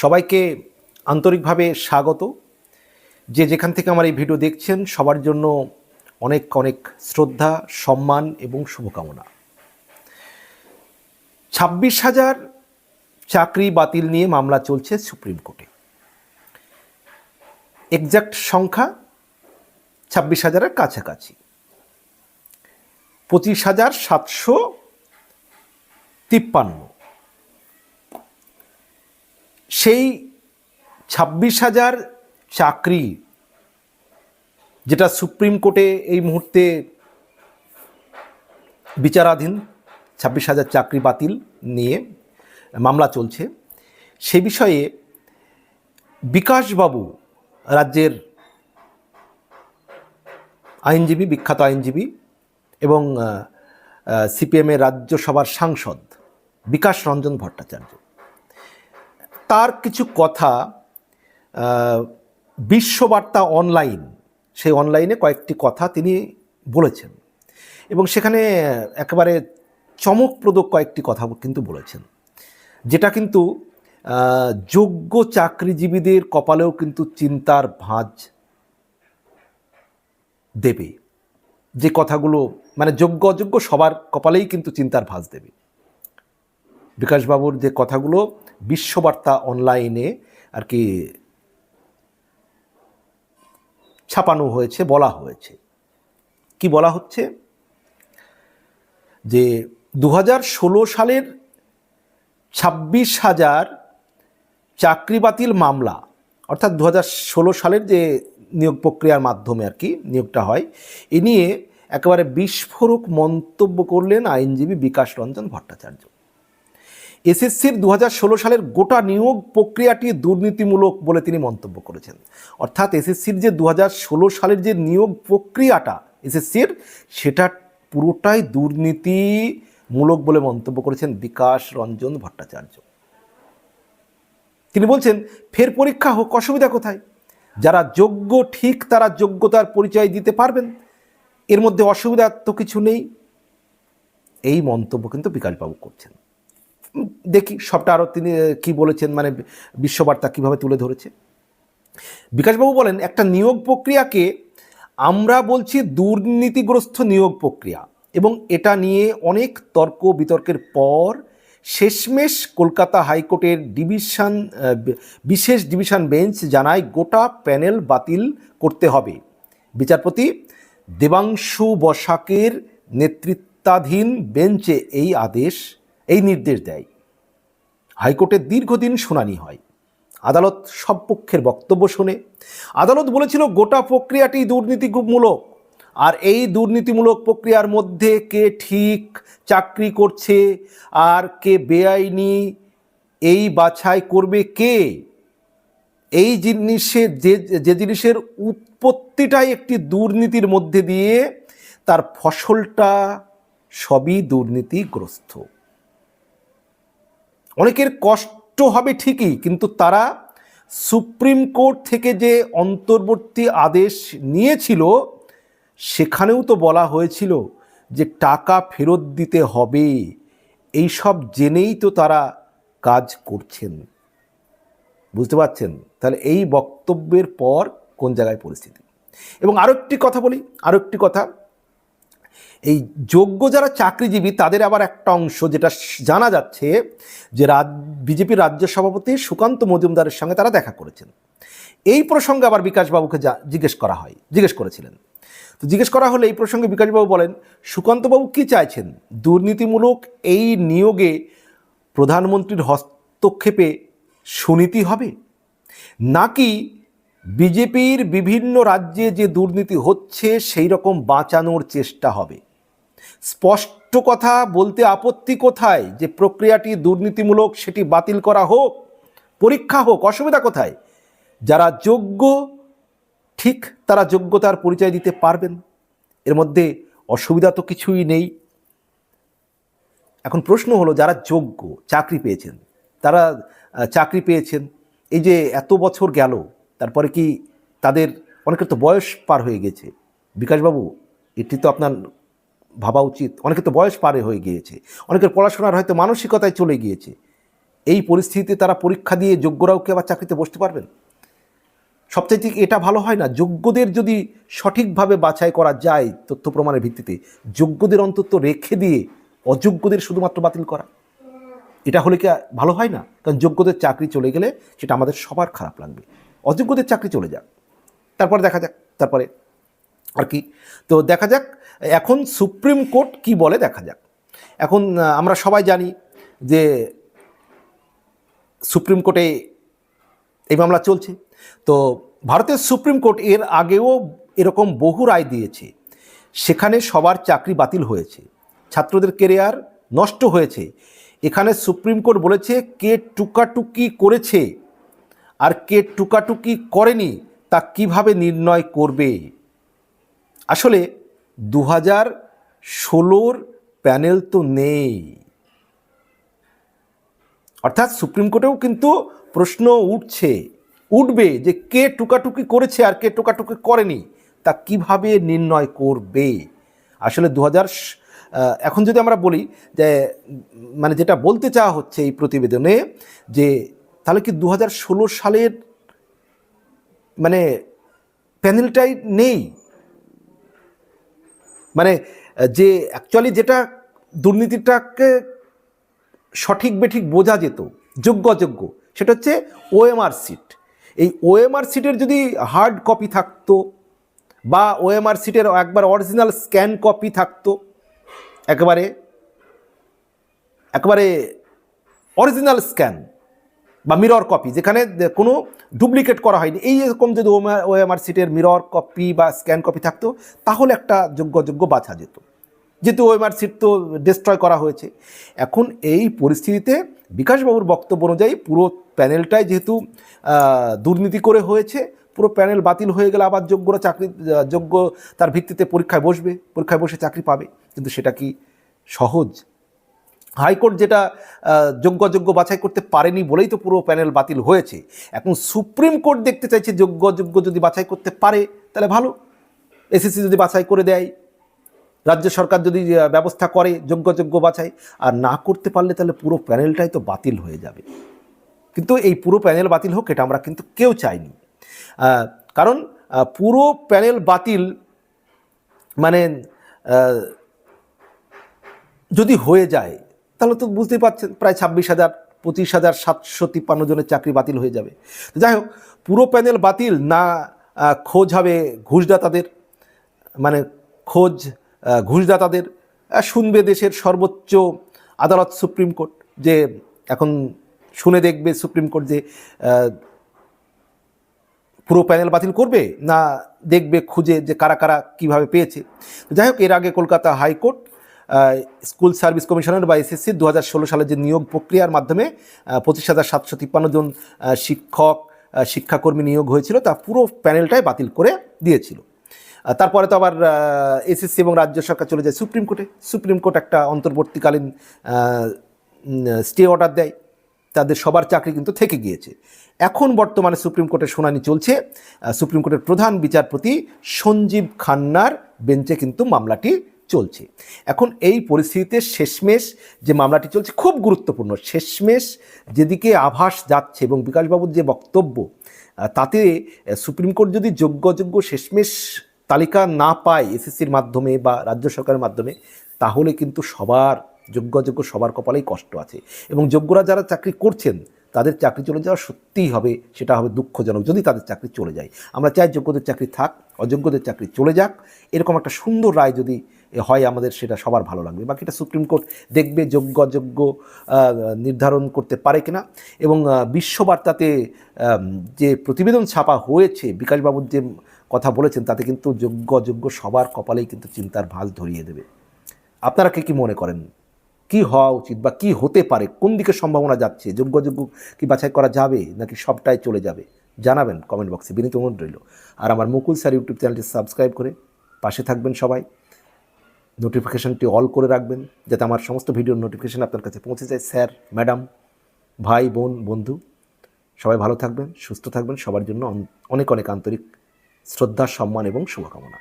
সবাইকে আন্তরিকভাবে স্বাগত। যে যেখান থেকে আমার এই ভিডিও দেখছেন, সবার জন্য অনেক অনেক শ্রদ্ধা, সম্মান এবং শুভকামনা। ছাব্বিশ হাজার চাকরি বাতিল নিয়ে মামলা চলছে সুপ্রিম কোর্টে। এক্সাক্ট সংখ্যা ছাব্বিশ হাজারের কাছাকাছি। পঁচিশ হাজার সাতশো তিপ্পান্ন। সেই ছাব্বিশ হাজার চাকরি যেটা সুপ্রিম কোর্টে এই মুহূর্তে বিচারাধীন, ছাব্বিশ হাজার চাকরি বাতিল নিয়ে মামলা চলছে। সে বিষয়ে বিকাশবাবু রাজ্যের আইনজীবী, বিখ্যাত আইনজীবী এবং সিপিএমের রাজ্যসভার সাংসদ বিকাশ রঞ্জন ভট্টাচার্য। তার কিছু কথা বিশ্ববার্তা অনলাইন, সেই অনলাইনে কয়েকটি কথা তিনি বলেছেন। এবং সেখানে একেবারে চমকপ্রদ কয়েকটি কথা কিন্তু বলেছেন। যেটা কিন্তু যোগ্য চাকরিজীবীদের কপালেও কিন্তু চিন্তার ভাঁজ দেবে। যে কথাগুলো মানে যোগ্য অযোগ্য সবার কপালেই কিন্তু চিন্তার ভাঁজ দেবে। বিকাশবাবুর যে কথাগুলো বিশ্ববার্তা অনলাইনে আর কি ছাপানো হয়েছে, বলা হয়েছে। কি বলা হচ্ছে? যে দু হাজার ষোলো সালের ছাব্বিশ হাজার চাকরি বাতিল মামলা, অর্থাৎ দু হাজার ষোলো সালের যে নিয়োগ প্রক্রিয়ার মাধ্যমে আর কি নিয়োগটা হয়, এ নিয়ে একেবারে বিস্ফোরক মন্তব্য করলেন আইনজীবী বিকাশ রঞ্জন ভট্টাচার্য। এসএসসির দু হাজার ষোলো সালের গোটা নিয়োগ প্রক্রিয়াটি দুর্নীতিমূলক বলে তিনি মন্তব্য করেছেন। অর্থাৎ এসএসসির যে দু হাজার ষোলো সালের যে নিয়োগ প্রক্রিয়াটা এসএসসির, সেটা পুরোটাই দুর্নীতিমূলক বলে মন্তব্য করেছেন বিকাশ রঞ্জন ভট্টাচার্য। তিনি বলছেন, ফের পরীক্ষা হোক, অসুবিধা কোথায়? যারা যোগ্য, ঠিক তারা যোগ্যতার পরিচয় দিতে পারবেন। এর মধ্যে অসুবিধা তো কিছু নেই। এই মন্তব্য কিন্তু বিকাশবাবু করছেন। দেখি সবটা আরও তিনি কি বলেছেন মানে বিশ্ববার্তা কীভাবে তুলে ধরেছে। বিকাশবাবু বলেন, একটা নিয়োগ প্রক্রিয়াকে আমরা বলছি দুর্নীতিগ্রস্ত নিয়োগ প্রক্রিয়া এবং এটা নিয়ে অনেক তর্ক বিতর্কের পর শেষমেশ কলকাতা হাইকোর্টের ডিভিশন বিশেষ ডিভিশন বেঞ্চ জানায় গোটা প্যানেল বাতিল করতে হবে। বিচারপতি দেবাংশু বসাকের নেতৃত্বাধীন বেঞ্চে এই আদেশ, এই নির্দেশ দেয়। হাইকোর্টে দীর্ঘদিন শুনানি হয়। আদালত সব পক্ষের বক্তব্য শুনে, আদালত বলেছিল গোটা প্রক্রিয়াটি দুর্নীতিমূলক, আর এই দুর্নীতিমূলক প্রক্রিয়ার মধ্যে কে ঠিক চাকরি করছে আর কে বেআইনি, এই বাছাই করবে কে? এই জিনিসের যে যে জিনিসের উৎপত্তিটাই একটি দুর্নীতির মধ্যে দিয়ে তার ফসলটা সবই দুর্নীতিগ্রস্ত। অনেকের কষ্ট হবে ঠিকই, কিন্তু তারা সুপ্রিম কোর্ট থেকে যে অন্তর্বর্তী আদেশ নিয়েছিল, সেখানেও তো বলা হয়েছিল যে টাকা ফেরত দিতে হবে। এই সব জেনেই তো তারা কাজ করছেন। বুঝতে পারছেন? তাহলে এই বক্তব্যের পর কোন জায়গায় পরিস্থিতি? এবং আরও একটি কথা বলি আরও একটি কথা। এই যোগ্য যারা চাকরিজীবী, তাদের আবার একটা অংশ যেটা জানা যাচ্ছে যে রাজ, বিজেপির রাজ্য সভাপতি সুকান্ত মজুমদারের সঙ্গে তারা দেখা করেছেন। এই প্রসঙ্গে আবার বিকাশবাবুকে যা, জিজ্ঞেস করা হয়, জিজ্ঞেস করেছিলেন। তো জিজ্ঞেস করা হলে এই প্রসঙ্গে বিকাশবাবু বলেন, সুকান্তবাবু কী চাইছেন? দুর্নীতিমূলক এই নিয়োগে প্রধানমন্ত্রীর হস্তক্ষেপে সুনীতি হবে? নাকি বিজেপির বিভিন্ন রাজ্যে যে দুর্নীতি হচ্ছে, সেই রকম বাঁচানোর চেষ্টা হবে। স্পষ্ট কথা বলতে আপত্তি কোথায়? যে প্রক্রিয়াটি দুর্নীতিমূলক, সেটি বাতিল করা হোক, পরীক্ষা হোক, অসুবিধা কোথায়? যারা যোগ্য, ঠিক তারা যোগ্যতার পরিচয় দিতে পারবেন। এর মধ্যে অসুবিধা তো কিছুই নেই। এখন প্রশ্ন হলো, যারা যোগ্য, চাকরি পেয়েছেন, তারা চাকরি পেয়েছেন, এই যে এত বছর গেল তারপরে কি তাদের অনেকের তো বয়স পার হয়ে গেছে। বিকাশবাবু, এটি তো আপনার ভাবা উচিত। অনেকের তো বয়স পারে হয়ে গিয়েছে। অনেকের পড়াশোনার হয়তো মানসিকতায় চলে গিয়েছে। এই পরিস্থিতিতে তারা পরীক্ষা দিয়ে যোগ্যরাও কি আবার চাকরিতে বসতে পারবেন? সবচাইতে এটা ভালো হয় না, যোগ্যদের যদি সঠিকভাবে বাছাই করা যায় তথ্য প্রমাণের ভিত্তিতে, যোগ্যদের অন্তত রেখে দিয়ে অযোগ্যদের শুধুমাত্র বাতিল করা। এটা হলে কি ভালো হয় না? কারণ যোগ্যদের চাকরি চলে গেলে সেটা আমাদের সবার খারাপ লাগবে। অযোগ্যদের চাকরি চলে যাক। তারপরে দেখা যাক, তারপরে আর কি। তো দেখা যাক, এখন সুপ্রিম কোর্ট কি বলে দেখা যাক। এখন আমরা সবাই জানি যে সুপ্রিম কোর্টে এই মামলা চলছে। তো ভারতের সুপ্রিম কোর্ট এর আগেও এরকম বহু রায় দিয়েছে। সেখানে সবার চাকরি বাতিল হয়েছে। ছাত্রদের কেরিয়ার নষ্ট হয়েছে। এখানে সুপ্রিম কোর্ট বলেছে কে টুকাটুকি করেছে আর কে টুকাটুকি করেনি তা কীভাবে নির্ণয় করবে? আসলে দু হাজার ষোলোর প্যানেল তো নেই। অর্থাৎ সুপ্রিম কোর্টেও কিন্তু প্রশ্ন উঠছে। উঠবে যে কে টুকাটুকি করেছে আর কে টুকাটুকি করেনি তা কীভাবে নির্ণয় করবে? আসলে দু হাজার এখন যদি আমরা বলি যে মানে যেটা বলতে চাওয়া হচ্ছে এই প্রতিবেদনে যে তাহলে কি দু হাজার ষোলো সালের মানে প্যানেলটাই নেই? মানে যে অ্যাকচুয়ালি যেটা দুর্নীতিটাকে সঠিক বেঠিক বোঝা যেত, যোগ্য অযোগ্য, সেটা হচ্ছে ওএমআর সিট এই ওএমআর সিটের যদি হার্ড কপি থাকতো বা ওএমআর সিটের একবার অরিজিনাল স্ক্যান কপি থাকতো, একেবারে একেবারে অরিজিনাল স্ক্যান বা মিরর কপি যেখানে কোনো ডুপ্লিকেট করা হয়নি। এই এরকম যদি ওএমআর সিটের মিরর কপি বা স্ক্যান কপি থাকতো, তাহলে একটা যোগ্য যোগ্য বাছা যেত। যেহেতু ওএমআর সিট তো ডিস্ট্রয় করা হয়েছে। এখন এই পরিস্থিতিতে বিকাশবাবুর বক্তব্য অনুযায়ী পুরো প্যানেলটাই যেহেতু দুর্নীতি করে হয়েছে, পুরো প্যানেল বাতিল হয়ে গেলে আবার যোগ্যরা চাকরি, যোগ্য তার ভিত্তিতে পরীক্ষায় বসবে, পরীক্ষায় বসে চাকরি পাবে। কিন্তু সেটা কি সহজ? হাইকোর্ট যেটা যোগ্য যোগ্য বাছাই করতে পারেনি বলেই তো পুরো প্যানেল বাতিল হয়েছে। এখন সুপ্রিম কোর্ট দেখতে চাইছে যোগ্য যোগ্য যদি বাছাই করতে পারে, তাহলে ভালো। এসএসসি যদি বাছাই করে দেয়, রাজ্য সরকার যদি ব্যবস্থা করে যোগ্য যোগ্য বাছাই, আর না করতে পারলে তাহলে পুরো প্যানেলটাই তো বাতিল হয়ে যাবে। কিন্তু এই পুরো প্যানেল বাতিল হোক, এটা আমরা কিন্তু কেউ চাইনি। কারণ পুরো প্যানেল বাতিল মানে যদি হয়ে যায় তাহলে তো বুঝতেই পারছেন, প্রায় ছাব্বিশ হাজার, পঁচিশ হাজার সাতশো তিপ্পান্ন জনের চাকরি বাতিল হয়ে যাবে। যাই হোক, পুরো প্যানেল বাতিল, না খোঁজ হবে ঘুষদাতাদের মানে খোঁজ ঘুষদাতাদের শুনবে দেশের সর্বোচ্চ আদালত সুপ্রিম কোর্ট যে এখন শুনে দেখবে সুপ্রিম কোর্ট যে পুরো প্যানেল বাতিল করবে, না দেখবে, খুঁজে যে কারা কারা কীভাবে পেয়েছে। যাই হোক, এর আগে Kolkata high court school service commissioner বা এসএসসি দু হাজার ষোলো সালে যে নিয়োগ প্রক্রিয়ার মাধ্যমে পঁচিশ হাজার সাতশো তিপ্পান্ন জন শিক্ষক শিক্ষাকর্মী নিয়োগ হয়েছিল, তা পুরো প্যানেলটাই বাতিল করে দিয়েছিল। তারপরে তো আবার এসএসসি এবং রাজ্য সরকার চলে যায় সুপ্রিম কোর্টে। সুপ্রিম কোর্ট একটা অন্তর্বর্তীকালীন স্টে অর্ডার দেয়। তাদের সবার চাকরি কিন্তু থেকে গিয়েছে। এখন বর্তমানে সুপ্রিম কোর্টের শুনানি চলছে। সুপ্রিম কোর্টের প্রধান বিচারপতি সঞ্জীব খান্নার বেঞ্চে কিন্তু মামলাটি চলছে। এখন এই পরিস্থিতিতে শেষমেশ যে মামলাটি চলছে খুব গুরুত্বপূর্ণ। শেষমেশ যেদিকে আভাস যাচ্ছে এবং বিকাশবাবুর যে বক্তব্য তাতে সুপ্রিম কোর্ট যদি যোগ্য অযোগ্য শেষমেশ তালিকা না পায় এসএসসির মাধ্যমে বা রাজ্য সরকারের মাধ্যমে, তাহলে কিন্তু সবার যোগ্য অযোগ্য সবার কপালেই কষ্ট আছে। এবং যোগ্যরা যারা চাকরি করছেন, তাদের চাকরি চলে যাওয়া সত্যিই হবে, সেটা হবে দুঃখজনক যদি তাদের চাকরি চলে যায়। আমরা চাই যোগ্যদের চাকরি থাক, অযোগ্যদের চাকরি চলে যাক। এরকম একটা সুন্দর রায় যদি হয় আমাদের সেটা সবার ভালো লাগবে। বাকিটা সুপ্রিম কোর্ট দেখবে যোগ্য অযোগ্য নির্ধারণ করতে পারে কিনা এবং বিশ্ববার্তাতে যে প্রতিবেদন ছাপা হয়েছে বিকাশবাবুর যে কথা বলেছেন তাতে কিন্তু যোগ্য অযোগ্য সবার কপালেই কিন্তু চিন্তার ভাঁজ ধরিয়ে দেবে। আপনারা কে কি মনে করেন? কি হওয়া উচিত বা কি হতে পারে? কোন দিকে সম্ভাবনা যাচ্ছে? যোগ্য যোগ্য কি বাছাই করা যাবে নাকি সবটাই চলে যাবে? জানাবেন কমেন্ট বক্সে। বিনীত অনুরোধ রইল। আর আমার মুকুল স্যার ইউটিউব চ্যানেলটি সাবস্ক্রাইব করে পাশে থাকবেন সবাই। নোটিফিকেশনটি অল করে রাখবেন, যাতে আমার সমস্ত ভিডিওর নোটিফিকেশান আপনার কাছে পৌঁছে যায়। স্যার ম্যাডাম ভাই, বোন, বন্ধু, সবাই ভালো থাকবেন, সুস্থ থাকবেন, সবার জন্য অনেক অনেক আন্তরিক শ্রদ্ধা, সম্মান এবং শুভকামনা।